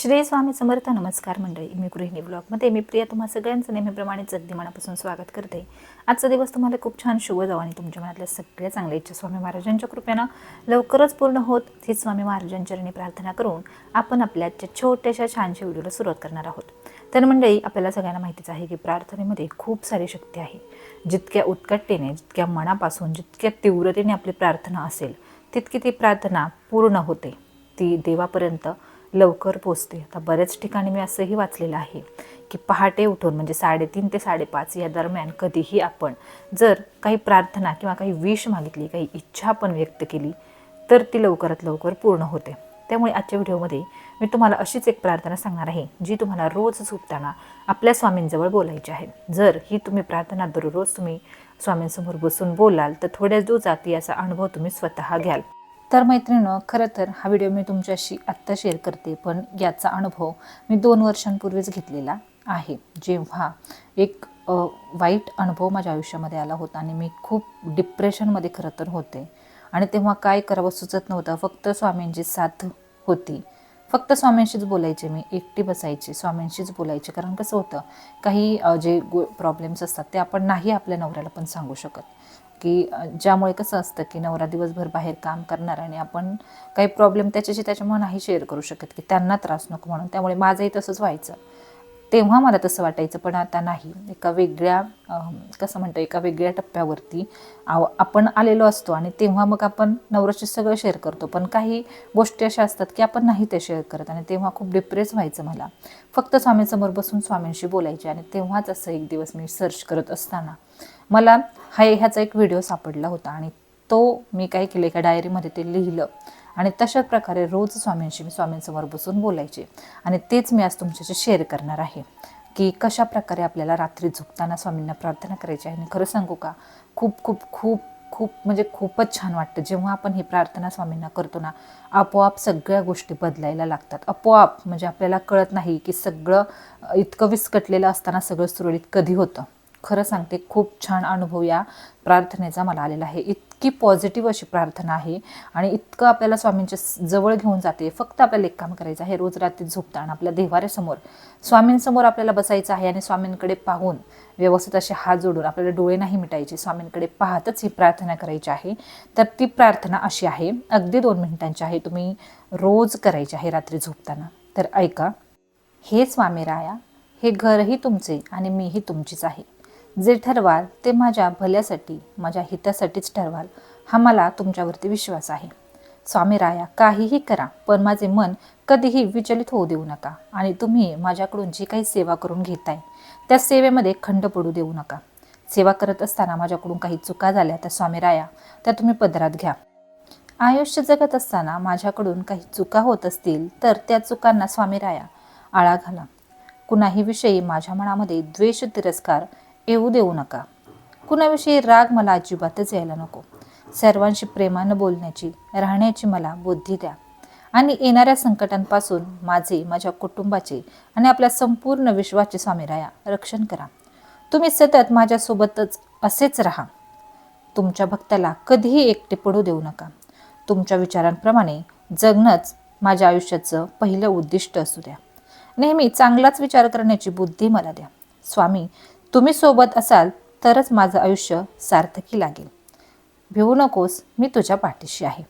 श्री स्वामी समर्थ. नमस्कार मंडळी. मी गृहिणी ब्लॉगमध्ये मी प्रिया. तुम्हा सगळ्यांचं नेहमीप्रमाणेच अगदी मनापासून स्वागत करते. आजचा दिवस तुम्हाला खूप छान शुभ जावं आणि तुमच्या मनातल्या सगळ्या चांगल्या इच्छा स्वामी महाराजांच्या कृपेनं लवकरच पूर्ण होत. ही स्वामी महाराजांच्या चरणी प्रार्थना करून आपण आपल्या आजच्या छोट्याशा छानशा व्हिडिओला सुरुवात करणार आहोत. तर मंडळी आपल्याला सगळ्यांना माहितीच आहे की प्रार्थनेमध्ये खूप सारी शक्ती आहे. जितक्या उत्कटतेने जितक्या मनापासून जितक्या तीव्रतेने आपली प्रार्थना असेल तितकी ती प्रार्थना पूर्ण होते. ती देवापर्यंत लवकर पोचते. आता बऱ्याच ठिकाणी मी असंही वाचलेलं आहे की पहाटे उठून म्हणजे साडेतीन ते साडेपाच या दरम्यान कधीही आपण जर काही प्रार्थना किंवा काही विष मागितली काही इच्छा आपण व्यक्त केली तर ती लवकरात लवकर पूर्ण होते. त्यामुळे आजच्या व्हिडिओमध्ये मी तुम्हाला अशीच एक प्रार्थना सांगणार आहे जी तुम्हाला रोज झोपताना आपल्या स्वामींजवळ बोलायची आहे. जर ही तुम्ही प्रार्थना दररोज तुम्ही स्वामींसमोर बसून बोलाल तर थोड्याच दिवसात याचा अनुभव तुम्ही स्वतः घ्याल. तर मैत्रिणं खरं तर हा व्हिडिओ मी तुमच्याशी आत्ता शेअर करते पण याचा अनुभव मी दोन वर्षांपूर्वीच घेतलेला आहे. जेव्हा एक वाईट अनुभव माझ्या आयुष्यामध्ये आला होता आणि मी खूप डिप्रेशनमध्ये खरं तर होते. आणि तेव्हा काय करावं सुचत नव्हतं फक्त स्वामींची साथ होती. फक्त स्वामींशीच बोलायचे मी एकटी बसायचे स्वामींशीच बोलायचे. कारण कसं होतं काही जे गो प्रॉब्लेम्स असतात ते आपण नाही आपल्या नवऱ्याला पण सांगू शकत. की ज्यामुळे कसं असतं की नवरा दिवसभर बाहेर काम करणार आणि आपण काही प्रॉब्लेम त्याच्याशी त्याच्यामुळे नाही शेअर करू शकत की त्यांना त्रास नको म्हणून. त्यामुळे माझंही तसंच व्हायचं. तेव्हा मला तसं वाटायचं पण आता नाही. एका वेगळ्या कसं म्हणतं एका वेगळ्या टप्प्यावरती आव आपण आलेलो असतो आणि तेव्हा मग आपण नवऱ्याशी सगळं शेअर करतो. पण काही गोष्टी अशा असतात की आपण नाही ते शेअर करत आणि तेव्हा खूप डिप्रेस व्हायचं मला. फक्त स्वामींसमोर बसून स्वामींशी बोलायचे आणि तेव्हाच असं एक दिवस मी सर्च करत असताना मला हा ह्याचा एक व्हिडिओ सापडला होता आणि तो मी काय केलं एका डायरीमध्ये ते लिहिलं. आणि तशा प्रकारे रोज स्वामींशी मी स्वामींसमोर बसून बोलायचे. आणि तेच मी आज तुमच्याशी शेअर करणार आहे. की कशा प्रकारे आपल्याला रात्री झोपताना स्वामींना प्रार्थना करायची आहे. आणि खरं सांगू का? खूप खूप खूप खूप म्हणजे खूपच छान वाटतं. जेव्हा आपण ही प्रार्थना स्वामींना करतो ना आपोआप सगळ्या गोष्टी बदलायला लागतात. आपोआप म्हणजे आपल्याला कळत नाही की सगळं इतकं विस्कटलेलं असताना सगळं सुरळीत कधी होतं. खरं सांगते खूप छान अनुभव या प्रार्थनेचा मला आलेला आहे. इतकी पॉझिटिव्ह अशी प्रार्थना आहे आणि इतकं आपल्याला स्वामींच्या जवळ घेऊन जाते. फक्त आपल्याला एक काम करायचं आहे रोज रात्री झोपताना आपल्या देवाऱ्यासमोर स्वामींसमोर आपल्याला बसायचं आहे आणि स्वामींकडे पाहून व्यवस्थित असे हात जोडून आपल्याला डोळे नाही मिटायचे स्वामींकडे पाहतच ही प्रार्थना करायची आहे. तर ती प्रार्थना अशी आहे अगदी दोन मिनिटांची आहे तुम्ही रोज करायची आहे रात्री झोपताना. तर ऐका हे स्वामी राया हे घरही तुमचे आणि मीही तुमचीच आहे. जे ठरवाल ते माझ्या भल्यासाठी माझ्या हितासाठीच ठरवाल. हा मला तुमच्यावरती विश्वास आहे. स्वामी राया काहीही करा पण माझे मन कधीही विचलित होऊ देऊ नका आणि तुम्ही माझ्याकडून जी काही सेवा करून घेताय त्या सेवेमध्ये खंड पडू देऊ नका. सेवा करत असताना माझ्याकडून काही चुका झाल्या तर स्वामी राया त्या तुम्ही पदरात घ्या. आयुष्य जगत असताना माझ्याकडून काही चुका होत असतील तर त्या चुकांना स्वामी राया आळा घाला. कुणाही विषयी माझ्या मनामध्ये द्वेष तिरस्कार येऊ देऊ नका. कुणाविषयी राग मला अजिबातच यायला नको. सर्वांशी प्रेमानं बोलण्याची राहण्याची मला बुद्धी द्या. आणि येणाऱ्या संकटांपासून माझे माझ्या कुटुंबाचे आणि आपल्या संपूर्ण विश्वाचे स्वामी राया रक्षण करा. तुम्ही सतत माझ्यासोबतच असेच राहा. तुमच्या भक्ताला कधीही एकटे पडू देऊ नका. तुमच्या विचारांप्रमाणे जगणंच माझ्या आयुष्याचं पहिलं उद्दिष्ट असू द्या. नेहमी चांगलाच विचार करण्याची बुद्धी मला द्या. स्वामी तुम्ही सोबत असाल तरच माझं आयुष्य सार्थकी लागेल. भिवू नकोस मी तुझ्या पाठीशी आहे.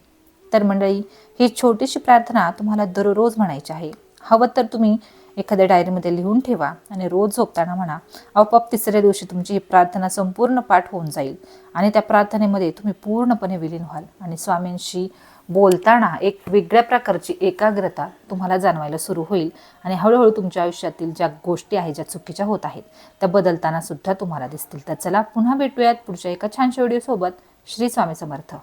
तर मंडळी ही छोटीशी प्रार्थना तुम्हाला दररोज म्हणायची आहे. हवं तर तुम्ही एखाद्या डायरीमध्ये लिहून ठेवा आणि रोज झोपताना म्हणा आपोआप तिसऱ्या दिवशी तुमची ही प्रार्थना संपूर्ण पाठ होऊन जाईल आणि त्या प्रार्थनेमध्ये तुम्ही पूर्णपणे विलीन व्हाल आणि स्वामींशी बोलताना एक वेगळ्या प्रकारची एकाग्रता तुम्हाला जाणवायला सुरू होईल. आणि हळूहळू तुमच्या आयुष्यातील ज्या गोष्टी आहेत ज्या चुकीच्या होत आहेत त्या बदलताना सुद्धा तुम्हाला दिसतील. तर चला पुन्हा भेटूयात पुढच्या एका छानशा व्हिडिओसोबत श्री स्वामी समर्थ.